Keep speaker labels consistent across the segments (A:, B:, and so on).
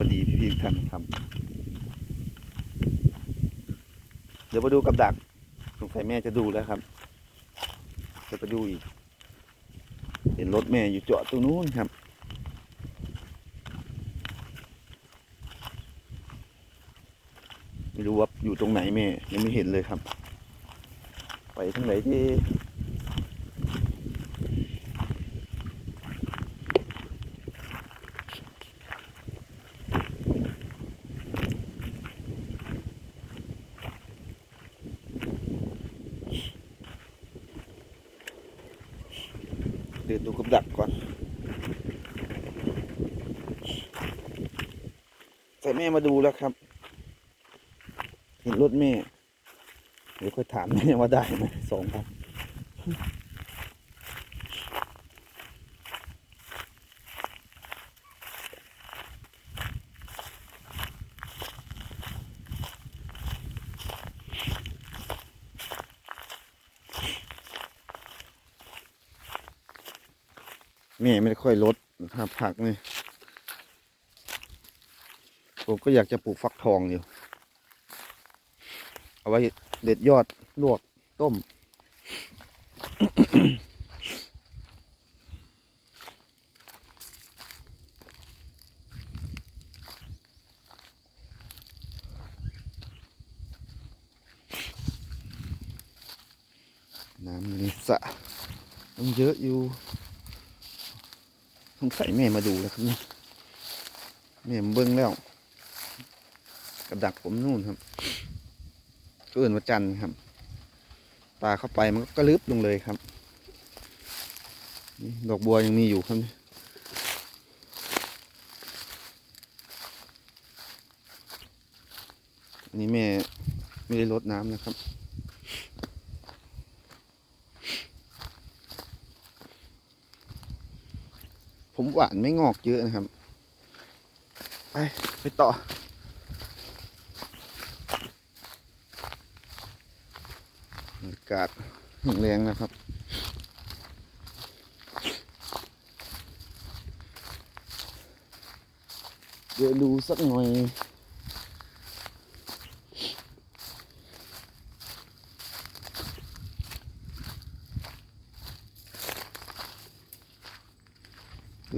A: สวัสดีพี่พี่ๆทุกท่านครับ เดี๋ยวมาดูกับดักสงสัยแม่จะดูแล้วครับ จะไปดูอีก เห็นรถแม่อยู่จอดตรงนู้นครับ ไม่รู้ว่าอยู่ตรงไหนแม่ยังไม่เห็นเลยครับ ไปทางไหนที่ เดินดูกับดักก่อน ใส่แม่มาดูแล้วครับ เห็นรถแม่ เดี๋ยวค่อยถามแม่ว่าได้ไหมสองพัน แม่ไม่ค่อยลดนะครับผักนี่ผมก็อยากจะปลูกฟักทองอยู่ เอาไว้เด็ดยอดลวกต้ม น้ำในสระต้องเยอะอยู่ ต้องใส่แม่มาดูแล้วครับเนี่ยแม่มเบิ้งแล้วกับดักผมนู่นครับก็เอื่นว่าจันทร์ครับปลาเข้าไปมันก็กระลึบลงเลยครับดอกบัวยังมีอยู่ครับนี่แม่ไม่ได้ลดน้ำนะครับ ผมหวานไม่งอกเยอะนะครับ ไปไปต่อ อากาศแรงนะครับเดี๋ยวดูสักหน่อย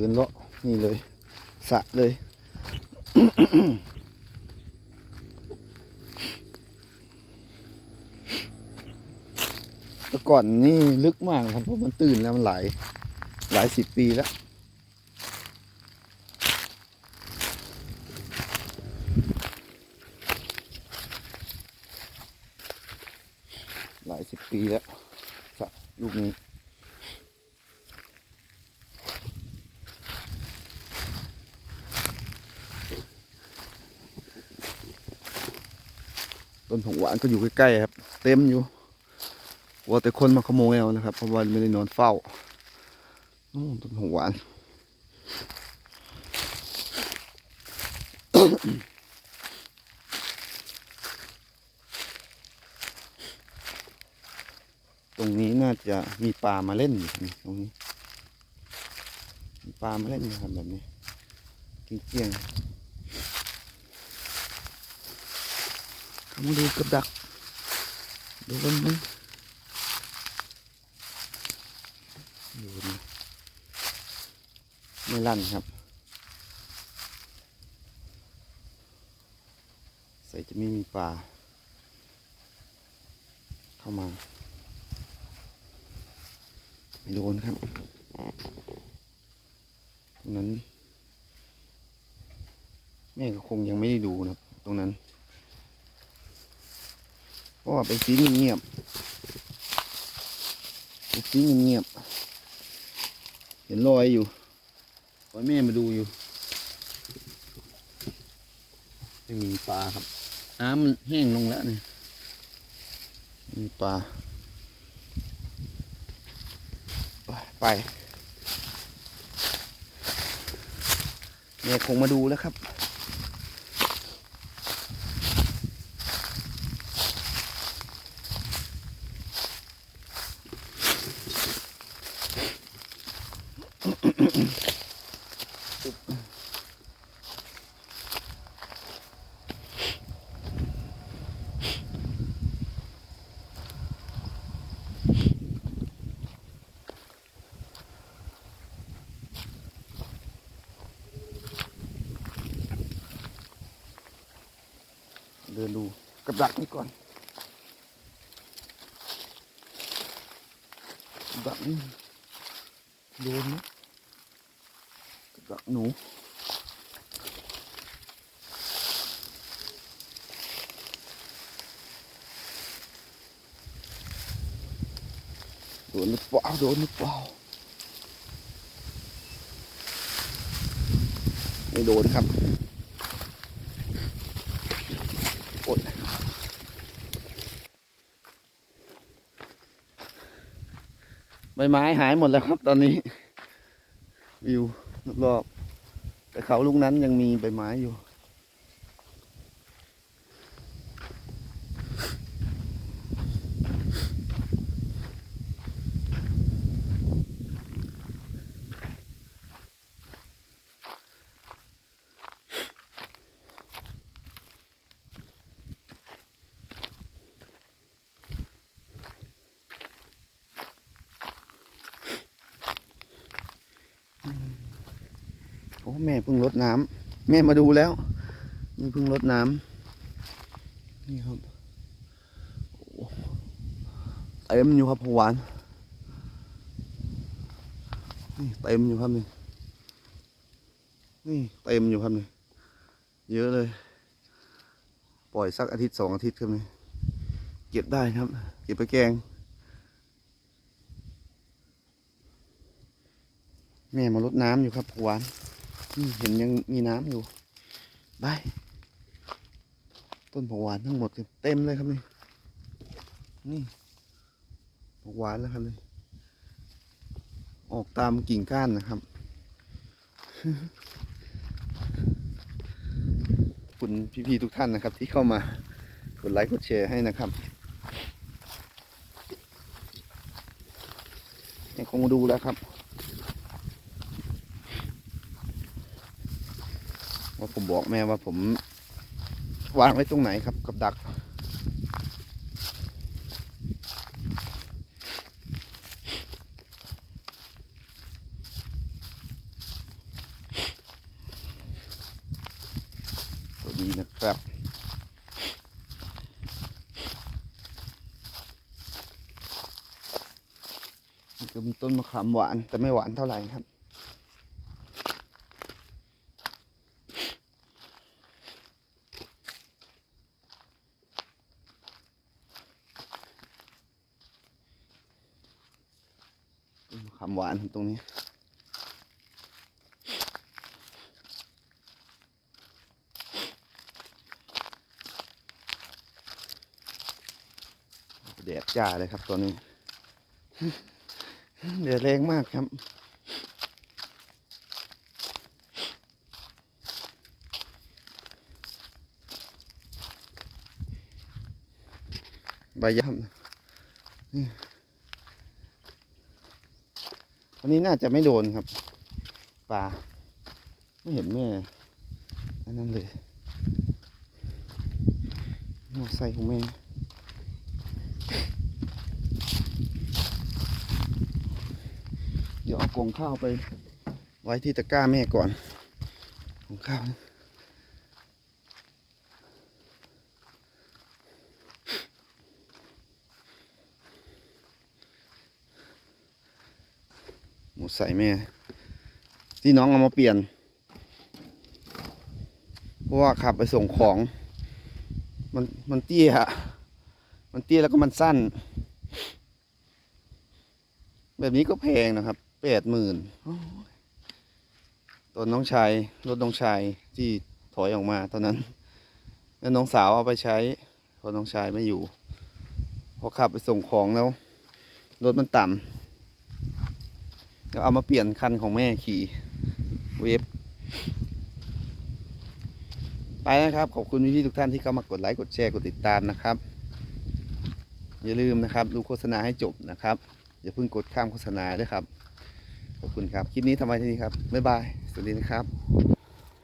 A: เดินเลาะนี่เลยสะเลย แต่ก่อนนี่ลึกมากครับเพราะมันตื่นแล้วมันหลายหลายสิบปีแล้วหลายสิบปีแล้วสะลูกนี้ ต้นผงหวานก็อยู่ใกล้ๆครับ เต็มอยู่กลัวแต่คนมาขโมยเอานะครับ เพราะว่าไม่ได้นอนเฝ้านู่นต้นหงหวานตรงนี้น่าจะมีปลามาเล่นอยู่ตรงนี้ มีปลามาเล่นนะครับแบบนี้เกี้ยงๆเข้า มาดูกับดัก ดูกันมั้ยดูนี่ไม่ลั่นครับ ใส่จะไม่มีปลาเข้ามา ไม่โดนครับตรงนั้นแม่ก็คงยังไม่ได้ดูนะครับตรงนั้น พราะว่าเป็นสีเงียบๆเป็นสีเงียบเห็นรอยอยู่รอยแม่มาดูอยู่ไม่มีปลาครับ น้ำมันแห้งลงแล้วเนี่ไม่มีปลาไปไปแม่คงมาดูแล้วครับ อ เดินดู กับดักนี่ก่อนกับดักนี่โดนไหมกับดักหนูโดนหรือเปล่าโดนหรือเปล่าไม่โดนครับ โอ๊ยใบไม้หายหมดแล้วครับ ตอนนี้ วิวรอบแต่เขาลูกนั้นยังมีใบไม้อยู่ แม่เพิ่งรดน้ำแม่มาดูแล้วนี่เพิ่งรดน้ำนี่ครับเต็มอยู่ครับผักหวานนี่เต็มอยู่ครับนี่นี่เต็มอยู่ครับนี่เยอะเลย ปล่อยสักอาทิตย์สองอาทิตย์ครับนี่เก็บได้ครับ เก็บไปแกง แม่มาลดน้ำอยู่ครับผักหวาน เห็นยังมีน้ำอยู่ไปต้นผักหวานทั้งหมดเต็มเลยครับนี่ นี่ผักหวานแล้วครับนี่ออกตามกิ่งก้านนะครับขอบคุณพี่ๆทุกท่านนะครับ ที่เข้ามากดไลค์กดแชร์ให้นะครับยังคงดูแล้วครับ ว่าผมบอกแม่ว่าผมวางไว้ตรงไหนครับกับดักสวัสดีนะครับก็มีต้นมะขามหวานแต่ไม่หวานเท่าไหร่ครับ ต้นมะ ขามหวานตรงนี้ แดดจ้าเลยครับตัวนี้แดดแรงมากครับใบย่ำนี่วั นนี้น่าจะไม่โดนครับปลาไม่เห็นแม่อันนั้นเลยมอไส้ของแม่เดี๋ยวเอากล่องข้าวไป ไว้ที่ตะกร้าแม่ก่อนกล่องข้าวนะ ใส่แม่ ที่น้องเอามาเปลี่ยน เพราะว่าขับไปส่งของ มันมันเตี้ยมันเตี้ยแล้วก็มันสั้น แบบนี้ก็แพงนะครับแปดหมื่นตอนน้องชายรถน้องชายที่ถอยออกมาตอนนั้น แล้วน้องสาวเอาไปใช้พอน้องชายไม่อยู่ พอขับไปส่งของแล้วรถมันต่ำ ก็เอามาเปลี่ยนคันของแม่ขี่เวฟไปนะครับ ขอบคุณพี่ๆทุกท่านที่เข้ามากดไลค์กดแชร์กดติดตามนะครับ อย่าลืมนะครับดูโฆษณาให้จบนะครับ อย่าเพิ่งกดข้ามโฆษณาด้วยครับ ขอบคุณครับ คลิปนี้ทำไมที่นี่ครับ บ๊ายบาย สวัสดีนะครับ